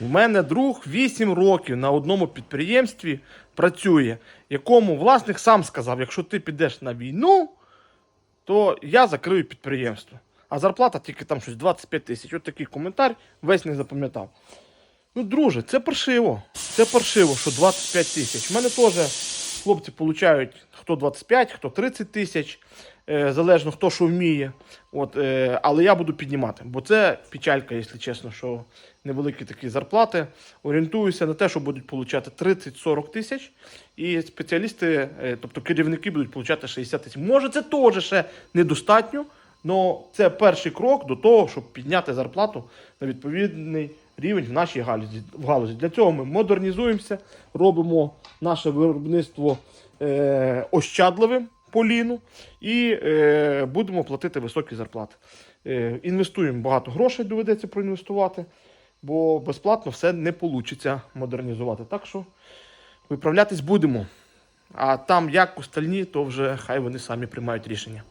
У мене друг 8 років на одному підприємстві працює, якому власник сам сказав: якщо ти підеш на війну, то я закрию підприємство. А зарплата тільки там щось 25 тисяч. От такий коментар весь не запам'ятав. Ну, друже, це паршиво. Це паршиво, що 25 тисяч. У мене теж хлопці получають хто 25, хто 30 тисяч, е, залежно хто що вміє. От, е, але я буду піднімати, бо це печалька, якщо чесно, що невеликі такі зарплати. Орієнтуюся на те, що будуть получати 30-40 тисяч, і спеціалісти, е, тобто керівники, будуть получати 60 тисяч. Може, це теж ще недостатньо. Але це перший крок до того, щоб підняти зарплату на відповідний рівень в нашій галузі. В галузі. Для цього ми модернізуємося, робимо наше виробництво е, ощадливим по ліну і е, будемо платити високі зарплати. Е, інвестуємо багато грошей, доведеться проінвестувати, бо безплатно все не вийде модернізувати. Так що виправлятись будемо. А там як остальні, то вже хай вони самі приймають рішення.